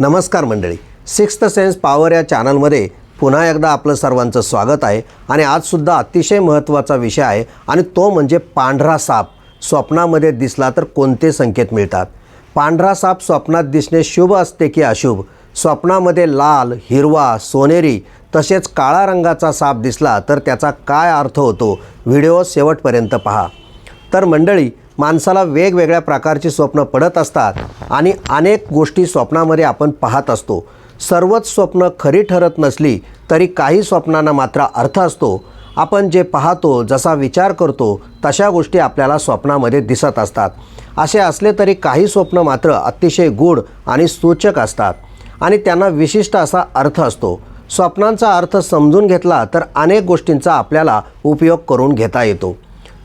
नमस्कार मंडळी. Sixth sense power या चॅनलमध्ये पुन्हा एकदा आपलं सर्वांचं स्वागत आहे आणि आजसुद्धा अतिशय महत्त्वाचा विषय आहे आणि तो म्हणजे पांढरा साप. स्वप्नामध्ये दिसला तर कोणते संकेत मिळतात? पांढरा साप स्वप्नात दिसणे शुभ असते की अशुभ? स्वप्नामध्ये लाल हिरवा सोनेरी तसेच काळा रंगाचा साप दिसला तर त्याचा काय अर्थ होतो? व्हिडिओ शेवटपर्यंत पहा. तर मंडळी माणसाला वेगवेगळ्या प्रकारची स्वप्न पडत असतात आणि अनेक गोष्टी स्वप्नामध्ये आपण पाहत असतो. सर्वच स्वप्न खरी ठरत नसली तरी काही स्वप्नांना मात्र अर्थ असतो. आपण जे पाहतो जसा विचार करतो तशा गोष्टी आपल्याला स्वप्नामध्ये दिसत असतात. असे असले तरी काही स्वप्न मात्र अतिशय गूढ आणि सूचक असतात आणि त्यांना विशिष्ट असा अर्थ असतो. स्वप्नांचा अर्थ समजून घेतला तर अनेक गोष्टींचा आपल्याला उपयोग करून घेता येतो.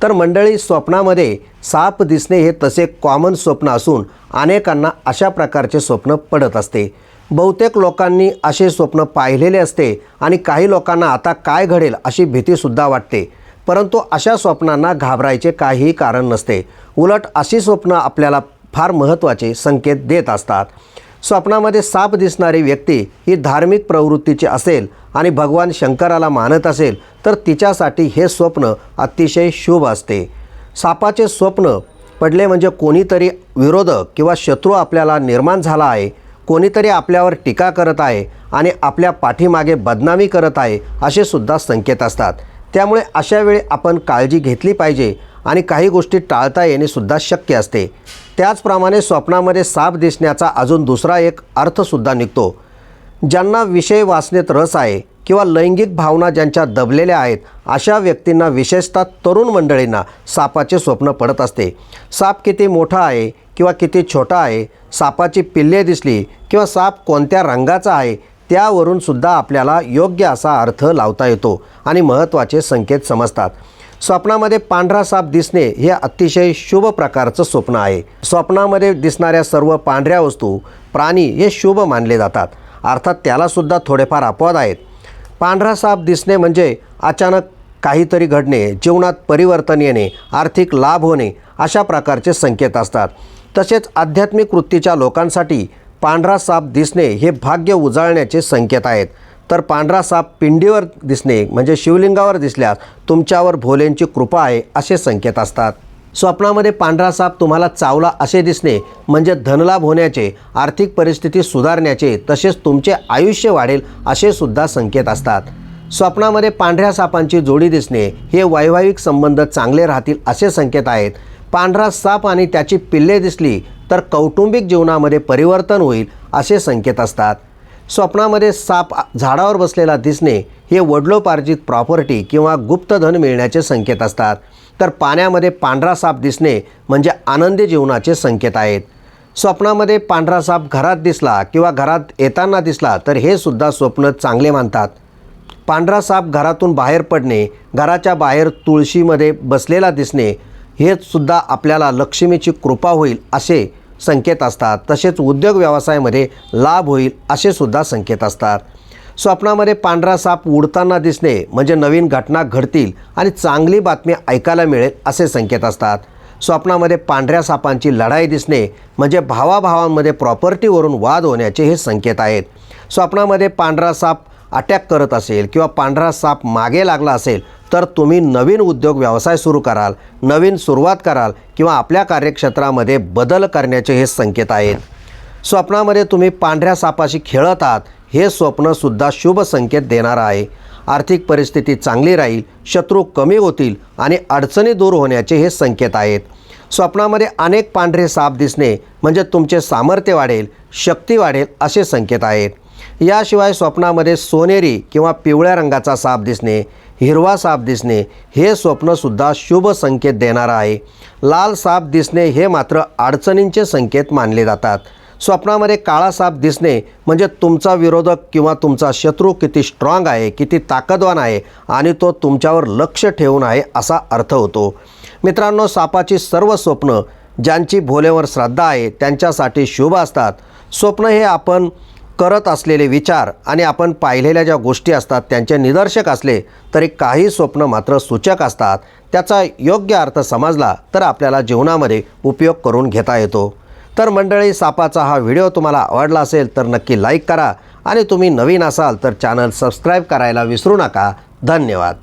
तर मंडळी स्वप्नामध्ये साप दिसणे हे तसे कॉमन स्वप्न असून अनेकांना अशा प्रकारचे स्वप्न पडत असते. बहुतेक लोकांनी असे स्वप्न पाहिलेले असते आणि काही लोकांना आता काय घडेल अशी भीतीसुद्धा वाटते. परंतु अशा स्वप्नांना घाबरायचे काहीही कारण नसते. उलट अशी स्वप्न आपल्याला फार महत्त्वाचे संकेत देत असतात. स्वप्नामध्ये साप दिसणारी व्यक्ती ही धार्मिक प्रवृत्तीची असेल आणि भगवान शंकराला मानत असेल तर तिच्यासाठी हे स्वप्न अतिशय शुभ असते. सापाचे स्वप्न पडले म्हणजे कोणीतरी विरोधक किंवा शत्रू आपल्याला निर्माण झाला आहे कोणीतरी आपल्यावर टीका करत आहे आणि आपल्या पाठीमागे बदनामी करत आहे असे सुद्धा संकेत असतात. त्यामुळे अशा वेळी आपण काळजी घेतली पाहिजे आणि काही गोष्टी टाळता येणेसुद्धा शक्य असते. त्याचप्रमाणे स्वप्नामध्ये साप दिसण्याचा अजून दुसरा एक अर्थसुद्धा निघतो. ज्यांना विषय वाचनेत रस आहे किंवा लैंगिक भावना ज्यांच्या दबलेल्या आहेत अशा व्यक्तींना विशेषतः तरुण मंडळींना सापाचे स्वप्न पडत असते. साप किती मोठा आहे किंवा किती छोटा आहे सापाची पिल्ले दिसली किंवा साप कोणत्या रंगाचा आहे त्यावरून सुद्धा आपल्याला योग्य असा अर्थ लावता येतो आणि महत्त्वाचे संकेत समजतात. स्वप्नामध्ये पांढरा साप दिसणे हे अतिशय शुभ प्रकारचं स्वप्न आहे. स्वप्नामध्ये दिसणाऱ्या सर्व पांढऱ्या वस्तू प्राणी हे शुभ मानले जातात. अर्थात त्यालासुद्धा थोडेफार अपवाद आहेत. पांढरा साप दिसणे म्हणजे अचानक काहीतरी घडणे जीवनात परिवर्तन येणे आर्थिक लाभ होणे अशा प्रकारचे संकेत असतात. तसेच आध्यात्मिक वृत्तीच्या लोकांसाठी पांढरा साप दिसणे हे भाग्य उजाळण्याचे संकेत आहेत. तर पांढरा साप पिंडीवर दिसणे म्हणजे शिवलिंगावर दिसल्यास तुमच्यावर भोलेंची कृपा आहे असे संकेत असतात. स्वप्नामध्ये पांढरा साप तुम्हाला चावला असे दिसणे म्हणजे धनलाभ होण्याचे आर्थिक परिस्थिती सुधारण्याचे तसेच तुमचे आयुष्य वाढेल असे सुद्धा संकेत असतात. स्वप्नामध्ये पांढऱ्या सापांची जोडी दिसणे हे वैवाहिक संबंध चांगले राहतील असे संकेत आहेत. पांढरा साप आणि त्याची पिल्ले दिसली तर कौटुंबिक जीवनामध्ये परिवर्तन होईल असे संकेत असतात. स्वप्नामध्ये साप झाडावर बसलेला दिसणे हे वडलोपार्जित प्रॉपर्टी किंवा गुप्तधन मिळण्याचे संकेत असतात. तर पाण्यामध्ये पांढरा साप दिसणे म्हणजे आनंदी जीवनाचे संकेत आहेत. स्वप्नामध्ये पांढरा साप घरात दिसला किंवा घरात येताना दिसला तर हे सुद्धा स्वप्न चांगले मानतात. पांढरा साप घरातून बाहेर पडणे घराच्या बाहेर तुळशीमध्ये बसलेला दिसणे हे सुद्धा आपल्याला लक्ष्मीची कृपा होईल असे संकेत असतात. तसेच उद्योग व्यवसायामध्ये लाभ होईल असे सुद्धा संकेत असतात. स्वप्नामध्ये पांढरा साप उडताना दिसणे म्हणजे नवीन घटना घडतील आणि चांगली बातमी ऐकायला मिळेल असे संकेत असतात. स्वप्नामध्ये पांढऱ्या सापांची लढाई दिसणे म्हणजे भावाभावांमध्ये प्रॉपर्टीवरून वाद होण्याचे हे संकेत आहेत. स्वप्नामध्ये पांढरा साप अटॅक करत असेल किंवा पांढरा साप मागे लागला असेल तर तुम्ही नवीन उद्योग व्यवसाय सुरू कराल नवीन सुरुवात कराल किंवा आपल्या कार्यक्षेत्रामध्ये बदल करण्याचे हे संकेत आहेत. स्वप्नामध्ये तुम्ही पांढऱ्या सापाशी खेळत आहात हे स्वप्नसुद्धा शुभ संकेत देणारं आहे. आर्थिक परिस्थिती चांगली राहील शत्रू कमी होतील आणि अडचणी दूर होण्याचे हे संकेत आहेत. स्वप्नामध्ये अनेक पांढरे साप दिसणे म्हणजे तुमचे सामर्थ्य वाढेल शक्ती वाढेल असे संकेत आहेत. याशिवाय स्वप्नामध्ये सोनेरी किंवा पिवळ्या रंगाचा साप दिसणे हिरवा साप दिसणे हे स्वप्नसुद्धा शुभ संकेत देणारं आहे. लाल साप दिसणे हे मात्र अडचणींचे संकेत मानले जातात. स्वप्नामध्ये काळा साप दिसणे म्हणजे तुमचा विरोधक किंवा तुमचा शत्रू किती स्ट्रॉंग आहे किती ताकदवान आहे आणि तो तुमच्यावर लक्ष ठेवून आहे असा अर्थ होतो. मित्रांनो सापाची सर्व स्वप्न ज्यांची भोलेवर श्रद्धा आहे त्यांच्यासाठी शुभ असतात. स्वप्न हे आपण करत असलेले विचार आणि आपण पाहिलेल्या ज्या गोष्टी असतात त्यांचे निदर्शक असले तरी काही स्वप्न मात्र सूचक असतात. त्याचा योग्य अर्थ समजला तर आपल्याला जीवनामध्ये उपयोग करून घेता येतो. तर मंडळी सापाचा हा व्हिडिओ तुम्हाला आवडला असेल तर नक्की लाईक करा. आणि तुम्ही नवीन असाल तर चॅनल सबस्क्राईब करायला विसरू नका. धन्यवाद.